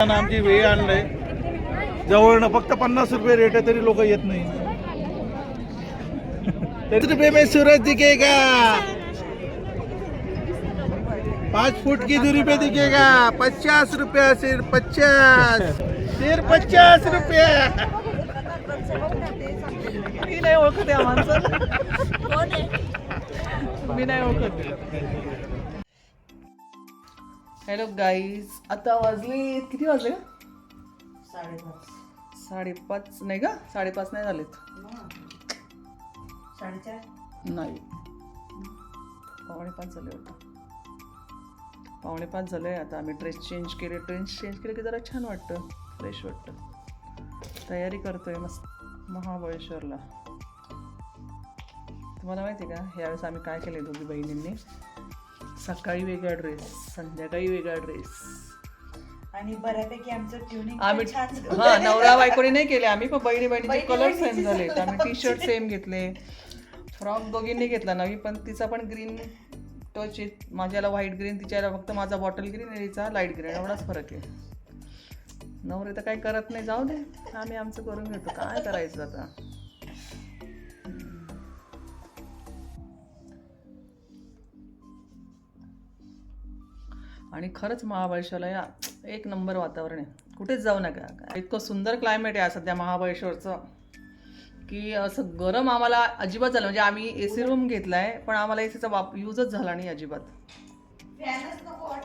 आमची वेळ आणलंय. जवळनं फक्त पन्नास रुपये रेट आहे तरी लोक येत नाही. रुपये में सूरज दिखेगा. पाच फुट की दूरी पे दिखेगा. पचास रुपया सिर पचास. सिर पचास रुपया. मी नाही ओळखत. हॅलो गाईज आता वाजले किती वाजले का साडेपाच. नाही का साडेपाच नाही झालेत. नाही. पावणे पाच झाले होते पावणे पाच झाले. आता आम्ही ड्रेस चेंज केले. ड्रेस चेंज केले की जरा छान वाटतं. फ्रेश वाटतं. तयारी करतोय मस्त. महाबळेश्वरला. तुम्हाला माहिती आहे का? ह्यावेळेस आम्ही काय केले दोघी बहिणींनी? सकाळी वेगळा ड्रेस संध्याकाळी वेगळा ड्रेस आणि बऱ्यापैकी आमचं ट्युनिंग आम्ही हा नवरा बायकोनी नाही केले. आम्ही पण बहिणी बहिणीचे कलर सेम झाले आम्ही टी शर्ट सेम घेतले. फ्रॉक दोघींनी घेतला नवी पण तिचा पण ग्रीन टच आहे. माझ्याला व्हाईट ग्रीन तिच्याला फक्त माझा बॉटल ग्रीन आणि तिचा लाइट ग्रीन एवढाच फरक आहे. नवरे तर काही करत नाही. जाऊ दे. आम्ही आमचं करून घेतो. काय करायचं आता? आणि खरंच महाबळेश्वरला या एक नंबर वातावरण आहे. कुठेच जाऊ नका. इतकं सुंदर क्लायमेट आहे सध्या महाबळेश्वरचं की असं गरम आम्हाला अजिबात झालं म्हणजे आम्ही ए सी रूम घेतला आहे पण आम्हाला ए सीचा वाप यूजच झाला नाही अजिबात.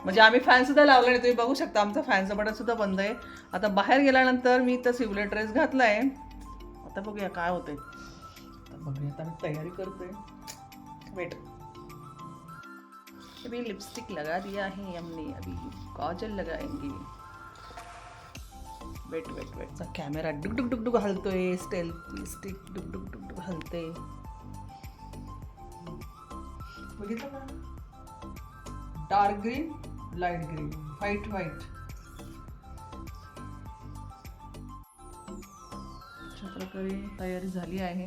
म्हणजे आम्ही फॅनसुद्धा लावला नाही. तुम्ही बघू शकता आमचा फॅनचं बटनसुद्धा बंद आहे. आता बाहेर गेल्यानंतर मी तर सिवलेट ड्रेस घातला आहे आता बघूया काय होते आता बघूया आता मी तयारी करते वेट अभी लिपस्टिक लगा दिया है हमने। अभी काजल लगाएंगे। वेट वेट वेट कॅमेरा डुक डुक डुक डुक हलतोय स्टेल स्टिक डुक डुक डुक डुक हलते बघितलं का dark green light green white white अशा प्रकारे तयारी झाली आहे.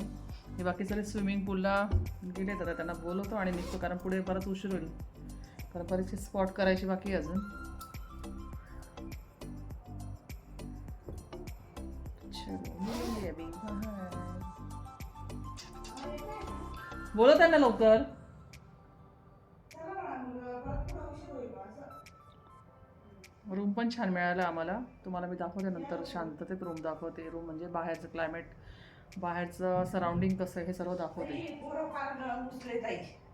हे बाकी सगळे स्विमिंग पूलला गेले तर त्यांना बोलवतो आणि निघतो कारण पुढे परत उशीर होईल. कारण बरेचसे स्पॉट करायचे बाकी अजून. बोलव त्यांना लवकर. रूम पण छान मिळाला आम्हाला. तुम्हाला मी दाखवते नंतर शांततेत रूम दाखवते. रूम म्हणजे बाहेरचं क्लायमेट बाहेरचं सराउंडिंग कसं हे सर्व दाखवते.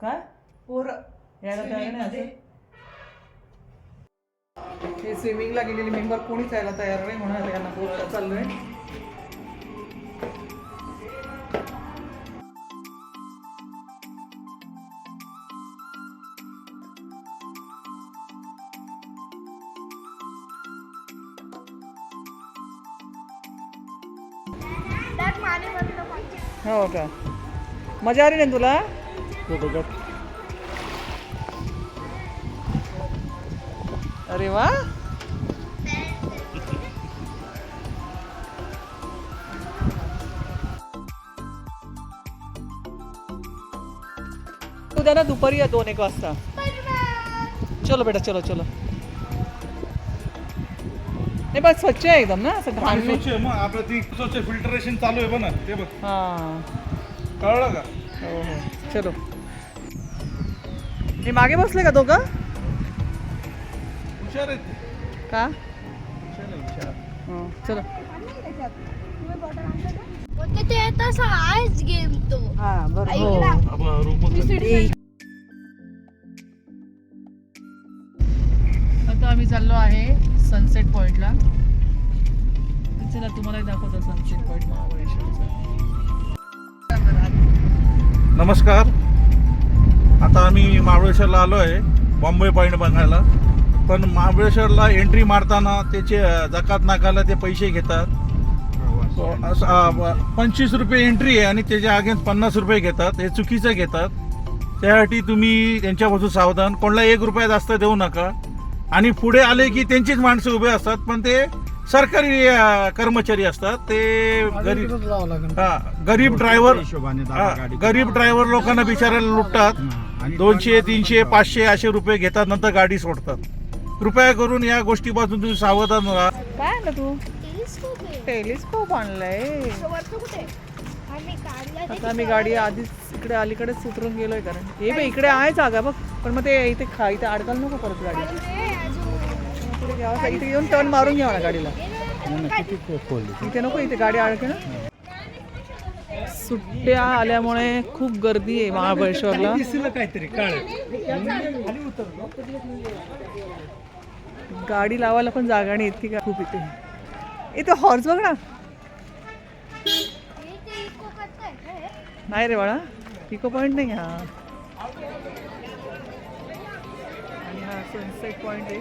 काय? पोरं. यायला तयार नाही असं? हे स्विमिंगला गेलेले मेंबर कोणीच यायला तयार नाही म्हणून आता यांना बोलायला चाललोय. हो का? मजा आली ना तुला? अरे वा. उद्या ना दुपारी या दोन एक वाजता. चलो बेटा चलो चलो. नाही बस स्वच्छ आहे एकदम ना असं घाण पाणी स्वच्छ आहे मग आपलं ती स्वच्छ फिल्टरेशन चालू आहे बघ ना ते बघ. हा. कळलं का? हो हो. चलो. हे मागे बसले का दोघं? हुशार आहेत. ते. का? हुशार आहे, हुशार. हो, चलो. होते ते तसा आहेच गेम तो. हा. बाबा, आता आम्ही चाललो आहे सनसेट पॉइंटला चला तुम्हाला दाखवतो सनसेट पॉइंट महाबळेश्वरचा. नमस्कार. आता आम्ही महाबळेश्वरला आलो आहे बॉम्बे पॉईंट बघायला. पण महाबळेश्वरला एंट्री मारताना त्याचे जकात नाकाला ते पैसे घेतात. पंचवीस रुपये एंट्री आहे आणि त्याच्या अगेन्स्ट पन्नास रुपये घेतात. हे चुकीचं घेतात. त्यासाठी तुम्ही त्यांच्यापासून सावधान. कोणाला एक रुपया जास्त देऊ नका. आणि पुढे आले की त्यांचीच माणसं उभे असतात. पण ते सरकारी कर्मचारी असतात. ते गरीब हा गरीब ड्रायव्हर गरीब ड्रायव्हर लोकांना बिचारायला लुटतात. दोनशे तीनशे पाचशे असे रुपये घेतात. नंतर गाडी सोडतात. कृपया करून या गोष्टीपासून तुम्ही सावधान राहा. काय आणलं तू? टेलिस्कोप आहे. टेलिस्कोप आणलंय. आता आम्ही गाडी आधीच इकडे अलीकडेच उतरून गेलोय कारण. हे बघ इकडे आहे जागा बघ. पण मग ते इथे खा इथे अडकाल नको परत गाडी घ्यावं इथे येऊन टर्न मारून घ्यावा ना गाडीला. इथे नको इथे गाडी अडके ना सुट्ट्या आल्यामुळे खूप गर्दी आहे महाबळेश्वरला. गाडी लावायला पण जागा नाही इतकी का खूप इथे. इथे हॉर्स बघ ना. नाही रे बाळा पिको पॉईंट नाही हा. आणि हा सनसेट पॉईंट आहे.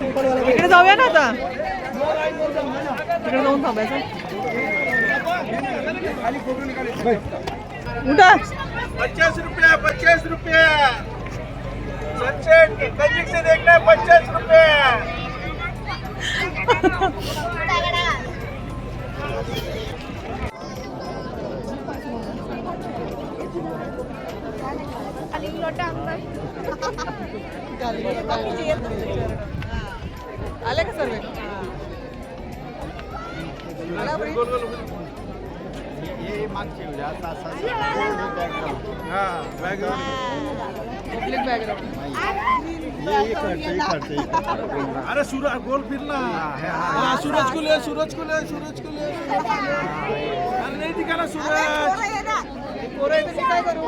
इकडे जाऊया ना आता. तिकडे जाऊन थांबायचं. उठा. पचास रुपया पचास रुपया. सनसेट नजीक से देखना है पचास रुपया आले का सर्व. अरे सूरज गोल फिरना हाँ सूरज को ले सूरज को ले सूरज को ले सूरज को ले अरे नहीं दिखा ना. सूरज पोरं काय करू?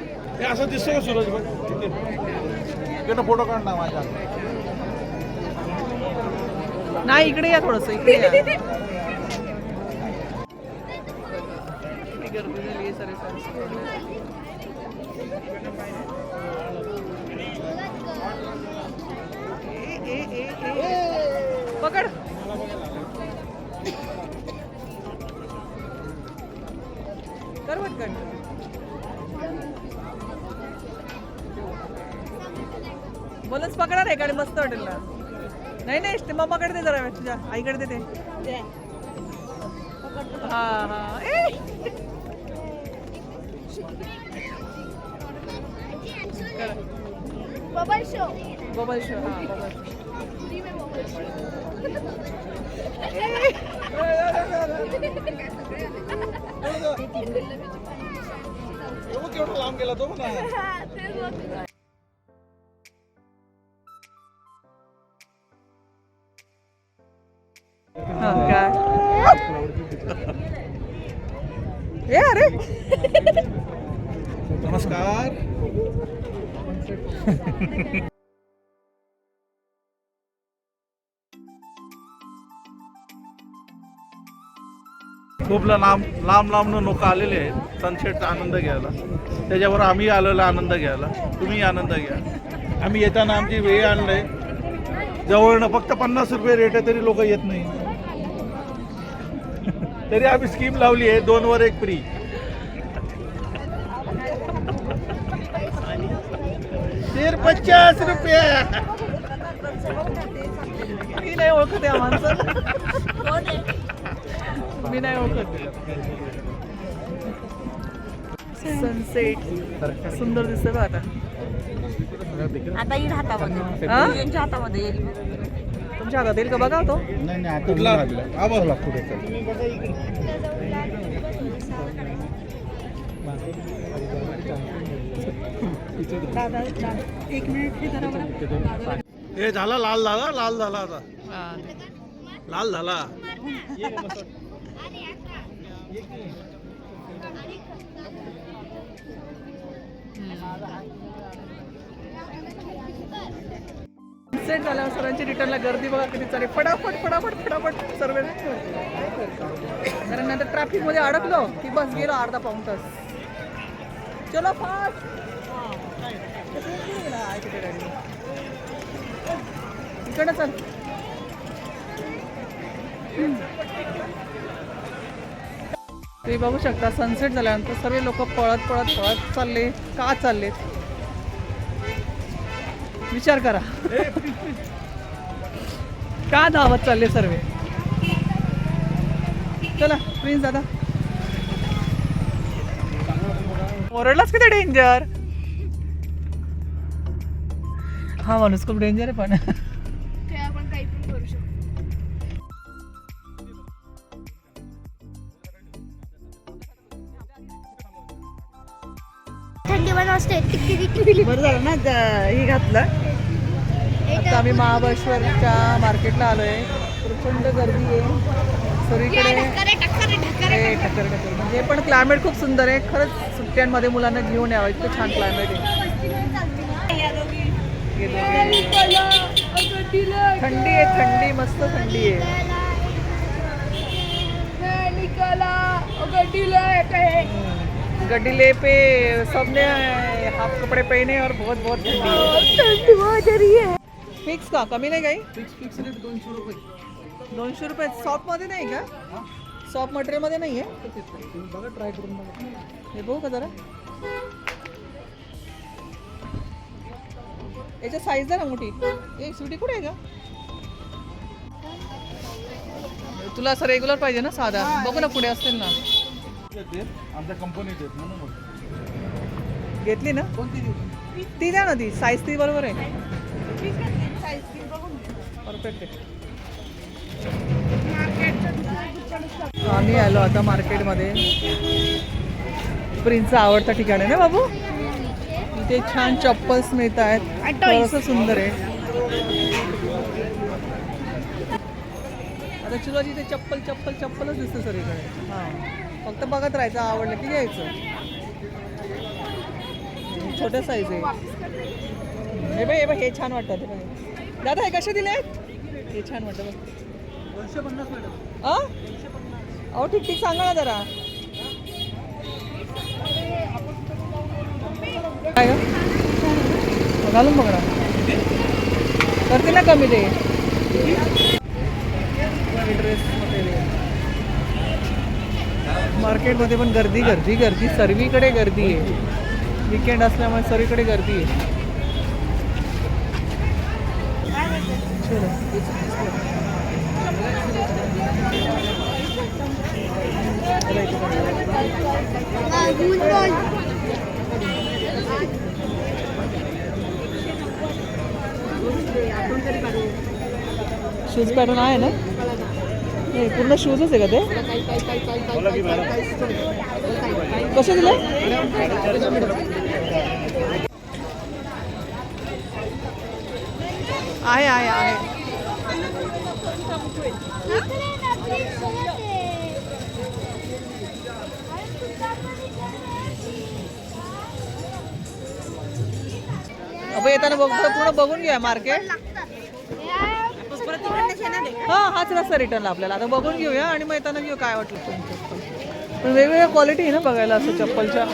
हे असं दिसतं का सूरज तिथे तिकडनं फोटो काढ ना माझ्या. नाही इकडे या थोडस इकडे या. किती गर्दी झाली आहे सरे मस्त वाटेल ना. नाही नाही ते मम्माकडे दे जरा तुझ्या आईकडे दे ते. हा हा. बबल शो बबल शो हा बबल शो केवढा लांब गेला तो ना खूप लांब लांब लांबनं लोक आलेले आहेत. सनसेटचा आनंद घ्यायला. त्याच्यावर आम्ही आलेला आनंद घ्यायला. तुम्ही आनंद घ्या. आम्ही येताना आमची वेळ आणलंय. जवळनं फक्त पन्नास रुपये रेट आहे तरी लोक येत नाही. तरी आम्ही स्कीम लावली आहे. दोनवर एक फ्री शेर पचास रुपया. मी नाही ओळखत या माणसं मी नाही ओळखत. सनसेट सुंदर दिसतं आता. आता येईल हातामध्ये. हा? यांच्या हातामध्ये येईल तुमच्या हातात येईल का? बघा तो. कुठला एक मिनिट हे बरं. हे झाला लाल झाला लाल झाला आता. लाल झाला सेट झाल्यावर सरांची रिटर्नला गर्दी बघा किती चालेल. फटाफट फटाफट फटाफट. सर्व कारण नंतर ट्रॅफिकमध्ये अडकलो की बस गेलो अर्धा पाऊण तास. चलो फास्ट. इकडे चल. तुम्ही बघू शकता सनसेट झाल्यानंतर सर्व लोक पळत पळत पळत चालले. का चालले विचार करा. का धावत चालले सर्व? चला प्रिन्स दादा. ओरडलाच किती डेंजर हा माणूस खूप डेंजर आहे पण. ते आपण काही पण करू शकतो. थंडी पण वाजते. टिक्की टिक्की बरं झालं ना ज- हे घातलं. आता आम्ही महाबळेश्वरच्या मार्केटला आलोय. प्रचंड गर्दी आहे. सगळीकडे हे ठकर ठकर म्हणजे पण क्लायमेट खूप सुंदर आहे. खरंच सुट्ट्यांमध्ये मुलांना घेऊन यावं. इतकं छान क्लायमेट आहे. हे थंडी आहे थंडी मस्त थंडी आहे. गड्डीले पे सबने हाफ़ कपड़े पहने और बहुत बहुत ठंडी है फिक्स का? कमी नाही काही? फिक्स फिक्स रेट दोनशे रुपये. दोनशे रुपये. शॉप मध्ये नाही का? शॉप मटेरियलमध्ये नाही आहे बघा ट्राय करून बघा. हे बघू का जरा? याच्या साईज ना मोठी. एक सुटी कुठे आहे का तुला असं रेग्युलर पाहिजे ना साधा. बघू ना पुढे असतील ना. आमच्या कंपनीत आहेत म्हणून. बोलतो. घेतली ना? कोणती देऊ? ती द्या ना ती. साईज ती बरोबर आहे. परफेक्ट आहे. आम्ही आलो आता मार्केटमध्ये. प्रिन्सचा आवडता ठिकाण आहे ना बाबू? इथे छान चप्पल्स मिळत आहेत थोडंसं सुंदर आहे. आता चिलोची इथे चप्पल चप्पल चप्पलच दिसतं सगळीकडे हां. फक्त बघत राहायचं आवडलं की घ्यायचं. छोट्या साईज आहे. हे बघ हे बघ हे छान वाटतात हे बघ. दादा हे कसे दिले हे छान वाटतं बघ. दोनशे पन्नास मॅडम. अहो ठीक ठीक सांगा ना जरा. काय मग घालून बघ ना. करते ना कमी ते. मार्केटमध्ये पण गर्दी गर्दी गर्दी. सर्वीकडे गर्दी आहे. विकेंड असल्यामुळे सर्वीकडे गर्दी आहे चलो. शूज पॅटर्न आहे ना? हे पूर्ण शूजच आहे का ते? कसे दिले? आहे आहे आहे. अब येताना बघ पूर्ण बघून घ्या मार्केट हा हाच रस्ता रिटर्न आपल्याला. आता बघून घेऊया आणि मग येताना घेऊ काय वाटलं तुमचं. पण वेगवेगळ्या क्वालिटी आहे ना बघायला असं चप्पलच्या.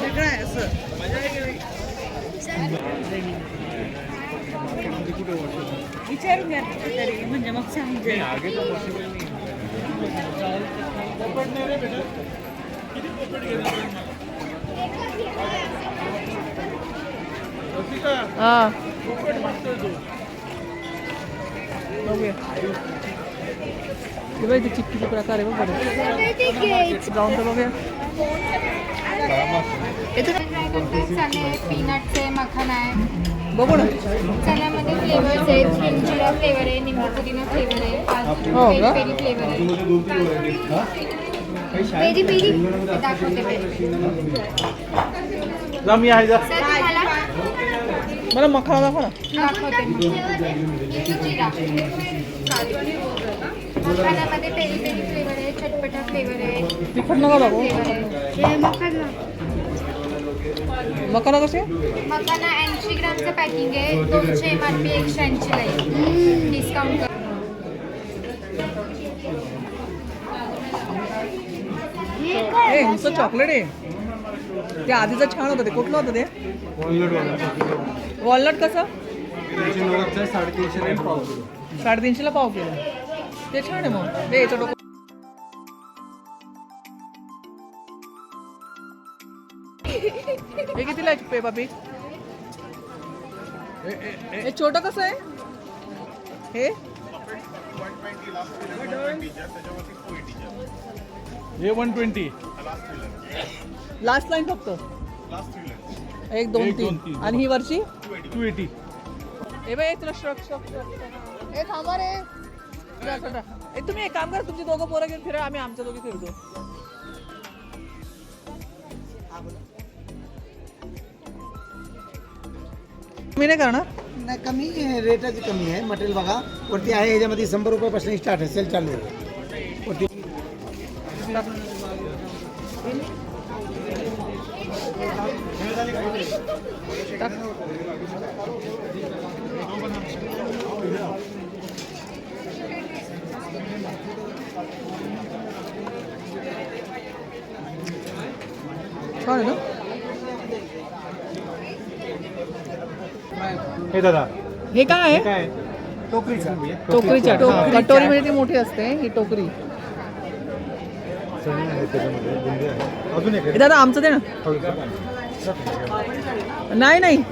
विचारून घ्या तरी म्हणजे मग बघूया. हे बघ इथे चिक्कीचे प्रकार आहे बघ जाऊन तर बघूया. पीनटचे मखाना आहे. बघू ना. चण्यामध्ये फ्लेवर्स आहेत चिंचिरा फ्लेवर आहे. निंबू पुदिना फ्लेवर आहे हो पेरी फ्लेवर आहे. Peri peri. हे दाखवते पेरी. जा मी आहे जा. मला मखाना दाखव ना. दाखवते चिंचिरा मखानामध्ये पेरी पेरी फ्लेवर आहे चटपटा फ्लेवर आहे. तिखट नका दाखव फ्लेवर आहे मखाना कसे? मखाना ऐंशी ग्रामचं पॅकिंग आहे. दोनशे एम आर पी एकशे ऐंशी डिस्काउंट कर. नुसतं चॉकलेट आहे. ते आधीचं छान होतं ते. कुठलं होतं ते? वॉलनट कसं? साडेतीनशेला पाव किलो. ते छान आहे मग. ते याचं डोकं. हे कितीला आहे पे पापी हे छोटं कसं आहे? हे? हे वन ट्वेंटी. लास्ट लाईन फक्त. एक दोन एक, दोन, तीन. तीन. आणि ही वरची? टू एटी ए बाई तुला ए थांबा रे. जा, जा, जा. ए तुम्ही एक काम करा तुमची दोघं पोरं घेऊन फिरा आम्ही आमच्या दोघी फिरतो. मी नाही करणार? नाही कमी रेटाची कमी आहे. मटेरियल बघा. वरती आहे ह्याच्यामध्ये शंभर रुपयापासून स्टार्ट आहे. सेल चालू आहे. हे दादा. हे काय आहे? टोकरीचा. टोकरीच्या ती मोठी असते ही टोकरी. अजून एक ए दादा आमचं दे ना. नाही नाही.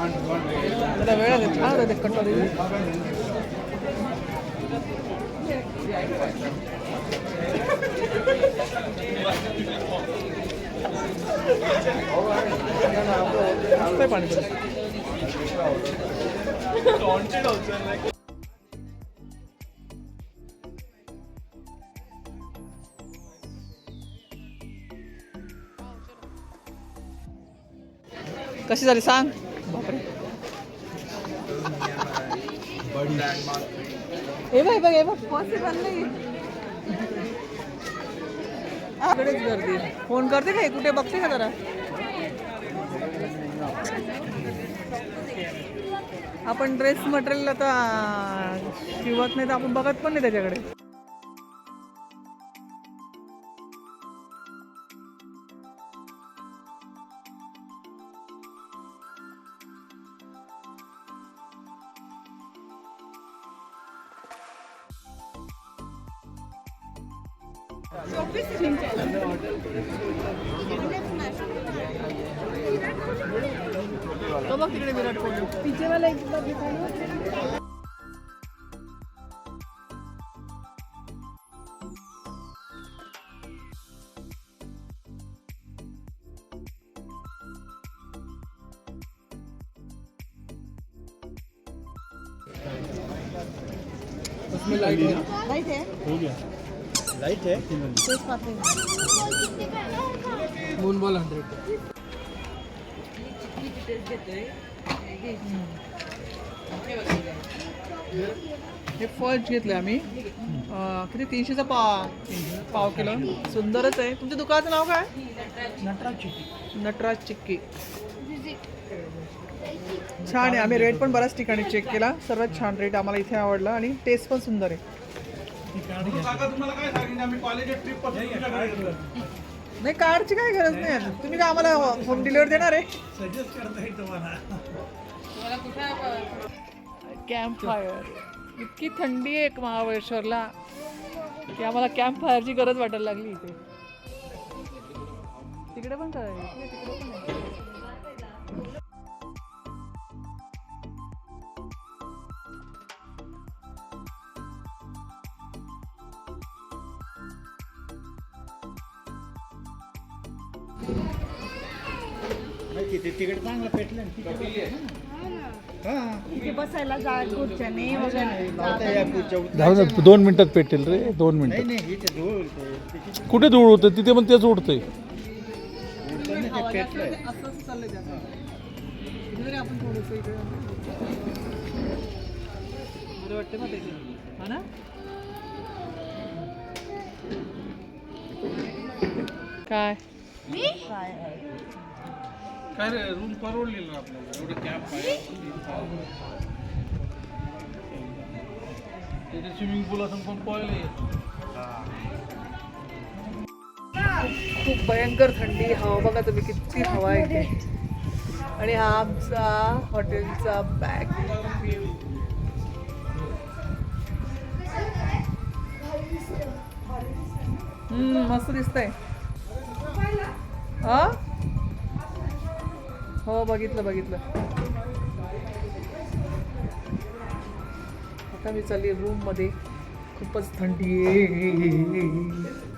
त्याला वेळ लागेल छान होतं ते कटोरी पाणी कशी झाली सांग हे बघ बघ हे बघ. पॉसिबल नाही. इकडेच गर्दी. फोन करते का? कुठे? बघते का जरा? आपण ड्रेस मटेरियल आता शिवत नाही तर आपण बघत पण नाही त्याच्याकडे. तो बघ तिकडे विराट कोहली लाइट हे फर्स्ट घेतलं आम्ही. किती? तीनशेचा पाव पाव किलो. सुंदरच आहे. तुमच्या दुकानाचं नाव काय? नटराज चिक्की. छान आहे. आम्ही रेट पण बऱ्याच ठिकाणी चेक केला. सर्वात छान रेट आम्हाला इथे आवडला. आणि टेस्ट पण सुंदर आहे. नाही कारची काय गरज नाही आहे. तुम्ही काय आम्हाला होम डिलिव्हरी देणार आहे? सजेस्ट करता येईल तुम्हाला कॅम्प फायर इतकी थंडी आहे एक महाबळेश्वरला. की आम्हाला कॅम्प फायरची गरज वाटायला लागली इथे. तिकडे पण करायला तिकडे पण आहे. तिकीट चांगलं पेटलं इथे बसायला वगैरे. दोन मिनिटात पेटेल रे दोन त्याची कुठे धूळ होतं तिथे पण तेच उडतंय हा. काय? काय रे रूम परवडलेलं आपल्याला? एवढे कॅम्प आहे तिथे स्विमिंग पूल असून पण पोहायला येतो खूप भयंकर थंडी हवा बघा तुम्ही किती हवा येते आणि हा आमचा हॉटेलचा बॅग मस्त दिसतंय. हा? हो बघितलं बघितलं. आता मी चालली रूममध्ये. खूपच थंडी आहे.